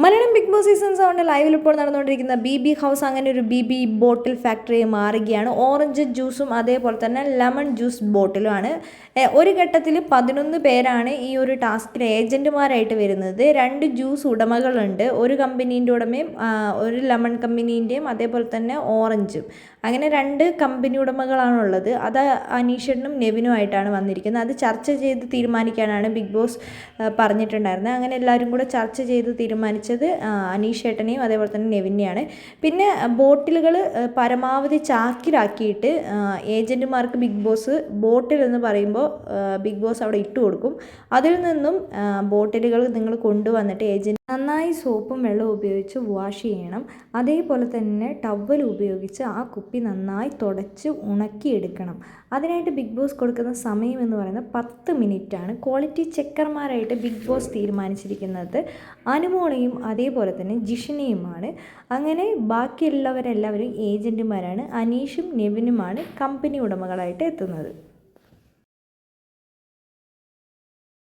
Malayalam big boss season സെവന്റെ ലൈവിൽ ഇപ്പോൾ നടന്നുകൊണ്ടിരിക്കുന്ന ബി ബി ഹൗസ് അങ്ങനെ ഒരു ബി ബി ബോട്ടിൽ ഫാക്ടറി മാറുകയാണ്. ഓറഞ്ച് ജ്യൂസും അതേപോലെ തന്നെ ലെമൺ ജ്യൂസ് ബോട്ടിലുമാണ് ഒരു ഘട്ടത്തിൽ പതിനൊന്ന് പേരാണ് ഈ ഒരു ടാസ്കിൽ ഏജന്റുമാരായിട്ട് വരുന്നത്. രണ്ട് ജ്യൂസ് ഉടമകളുണ്ട്. ഒരു കമ്പനീന്റെ ഉടമയും ഒരു ലെമൺ കമ്പനീന്റെയും അതേപോലെ തന്നെ ഓറഞ്ചും അങ്ങനെ രണ്ട് കമ്പനി ഉടമകളാണുള്ളത് അത് അനീഷനും നെവിനും ആയിട്ടാണ് വന്നിരിക്കുന്നത്. അത് ചർച്ച ചെയ്ത് തീരുമാനിക്കാനാണ് ബിഗ് ബോസ് പറഞ്ഞിട്ടുണ്ടായിരുന്നത്. അങ്ങനെ എല്ലാവരും കൂടെ ചർച്ച ചെയ്ത് തീരുമാനിച്ചത് ആ, അനീഷ് ഏട്ടനെയും അതേപോലെ തന്നെ നെവിനെയാണ്. പിന്നെ ബോട്ടിലുകൾ പരമാവധി ചാക്കിലാക്കിയിട്ട് ഏജന്റുമാർക്ക് ബിഗ് ബോസ് ബോട്ടിൽ എന്ന് പറയുമ്പോൾ ബിഗ് ബോസ് അവിടെ ഇട്ട് കൊടുക്കും അതിൽ നിന്നും ബോട്ടിലുകൾ നിങ്ങൾ കൊണ്ടുവന്നിട്ട് ഏജന്റ് നന്നായി സോപ്പും വെള്ളവും ഉപയോഗിച്ച് വാഷ് ചെയ്യണം. അതേപോലെ തന്നെ ടവൽ ഉപയോഗിച്ച് ആ കുപ്പി നന്നായി തുടച്ച് ഉണക്കിയെടുക്കണം. അതിനായിട്ട് ബിഗ് ബോസ് കൊടുക്കുന്ന സമയം എന്ന് പറയുന്നത് പത്ത് മിനിറ്റാണ്. ക്വാളിറ്റി ചെക്കർമാരായിട്ട് ബിഗ് ബോസ് തീരുമാനിച്ചിരിക്കുന്നത് അനുമോളയും അതേപോലെ തന്നെ ജിഷിനെയുമാണ്. അങ്ങനെ ബാക്കിയുള്ളവരെല്ലാവരും ഏജന്റുമാരാണ് അനീഷും നെവിനുമാണ് കമ്പനി ഉടമകളായിട്ട് എത്തുന്നത്.